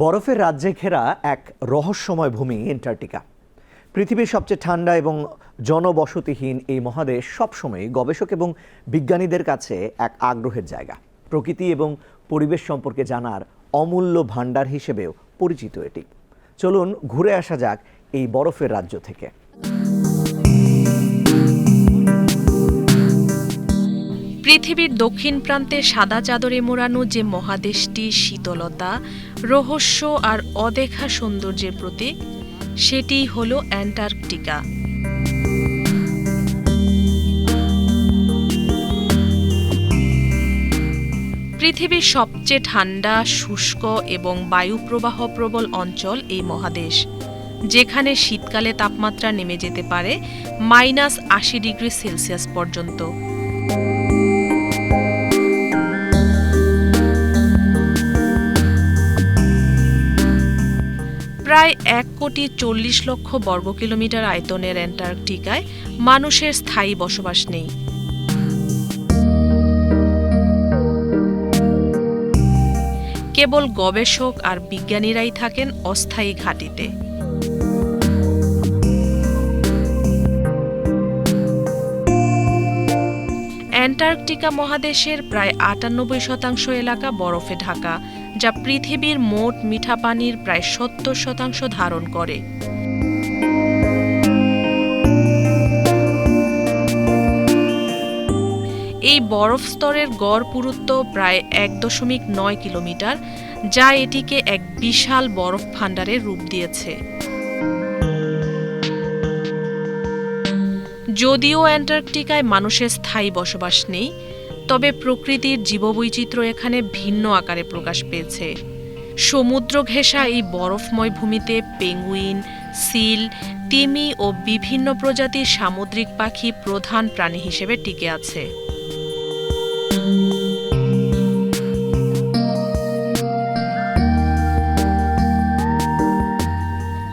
বরফের রাজ্যে ঘেরা এক রহস্যময় ভূমি অ্যান্টার্কটিকা। পৃথিবীর সবচেয়ে ঠান্ডা এবং জনবসতিহীন এই মহাদেশ সবসময় গবেষক এবং বিজ্ঞানীদের কাছে এক আগ্রহের জায়গা। প্রকৃতি এবং পরিবেশ সম্পর্কে জানার অমূল্য ভাণ্ডার হিসেবেও পরিচিত এটি। চলুন ঘুরে আসা যাক এই বরফের রাজ্য থেকে। পৃথিবীর দক্ষিণ প্রান্তে সাদা চাদরে মোড়ানো যে মহাদেশটি শীতলতা, রহস্য আর অদেখা সৌন্দর্যের প্রতীক সেটিই হল অ্যান্টার্কটিকা। পৃথিবীর সবচেয়ে ঠান্ডা, শুষ্ক এবং বায়ুপ্রবাহ প্রবল অঞ্চল এই মহাদেশ, যেখানে শীতকালে তাপমাত্রা নেমে যেতে পারে মাইনাস আশি ডিগ্রি সেলসিয়াস পর্যন্ত। এক কোটি চল্লিশ লক্ষ বর্গ কিলোমিটার আয়তনের অ্যান্টার্কটিকায় মানুষের স্থায়ী বসবাস নেই। কেবল গবেষক আর বিজ্ঞানীরাই থাকেন অস্থায়ী ঘাঁটিতে। অ্যান্টার্কটিকা মহাদেশের প্রায় আটানব্বই শতাংশ এলাকা বরফে ঢাকা। যা পৃথিবীর মোট মিঠা পানির প্রায় সত্তর শতাংশ ধারণ করে। এই বরফ স্তরের গড় পুরুত্ব প্রায় এক দশমিক নয় কিলোমিটার, যা এটিকে এক বিশাল বরফ ভাণ্ডারের রূপ দিয়েছে। যদিও অ্যান্টার্কটিকায় মানুষের স্থায়ী বসবাস নেই তবে প্রকৃতির জীববৈচিত্র্য এখানে ভিন্ন আকারে প্রকাশ পেয়েছে। সমুদ্র ঘেঁষা এই বরফময় ভূমিতে পেঙ্গুইন, সিল, তিমি ও বিভিন্ন প্রজাতির সামুদ্রিক পাখি প্রধান প্রাণী হিসেবে টিকে আছে।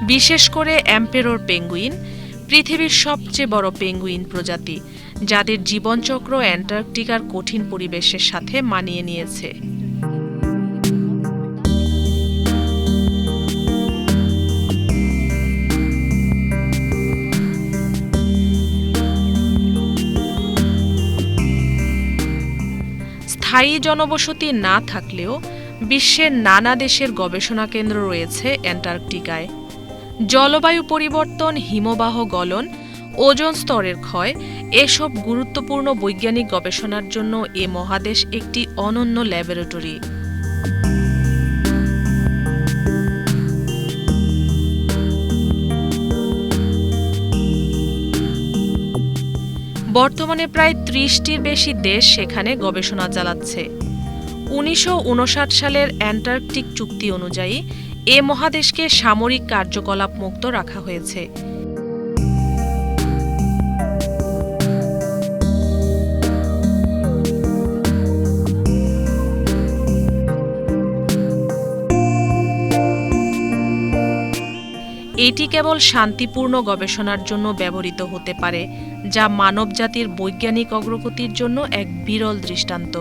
বিশেষ করে অ্যাম্পেরোর পেঙ্গুইন, পৃথিবীর সবচেয়ে বড় পেঙ্গুইন প্রজাতি। যাদের জীবনচক্র অ্যান্টার্কটিকার কঠিন পরিবেশের সাথে মানিয়ে নিয়েছে। স্থায়ী জনবসতি না থাকলেও বিশ্বের নানা দেশের গবেষণা কেন্দ্র রয়েছে অ্যান্টার্কটিকায়। জলবায়ু পরিবর্তন, হিমবাহ গলন ওজন স্তরের ক্ষয়, এসব গুরুত্বপূর্ণ বৈজ্ঞানিক গবেষণার জন্য এ মহাদেশ একটি অনন্য ল্যাবরেটরি। বর্তমানে প্রায় ত্রিশটির বেশি দেশ সেখানে গবেষণা চালাচ্ছে। উনিশশো উনষাট সালের অ্যান্টার্কটিক চুক্তি অনুযায়ী, এ মহাদেশকে সামরিক কার্যকলাপ মুক্ত রাখা হয়েছে। এটি কেবল শান্তিপূর্ণ গবেষণার জন্য ব্যবহৃত হতে পারে, যা মানবজাতির বৈজ্ঞানিক অগ্রগতির জন্য এক বিরল দৃষ্টান্ত।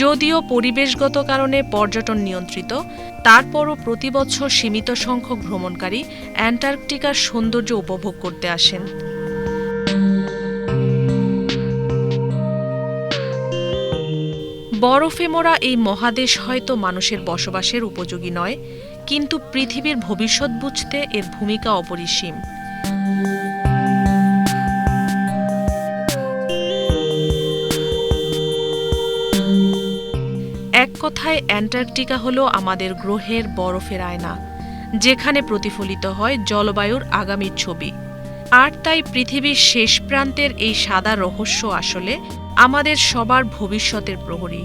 যদিও পরিবেশগত কারণে পর্যটন নিয়ন্ত্রিত, তারপরও প্রতি বছর সীমিত সংখ্যক ভ্রমণকারী অ্যান্টার্কটিকার সৌন্দর্য উপভোগ করতে আসেন। বরফে মোড়া এই মহাদেশ হয়তো মানুষের বসবাসের উপযোগী নয়, কিন্তু পৃথিবীর ভবিষ্যৎ বুঝতে এর ভূমিকা অপরিসীম। এক কথায়, অ্যান্টার্কটিকা হলো আমাদের গ্রহের বরফের আয়না, যেখানে প্রতিফলিত হয় জলবায়ুর আগামীর ছবি। আর তাই পৃথিবীর শেষ প্রান্তের এই সাদা রহস্য আসলে আমাদের সবার ভবিষ্যতের প্রহরী।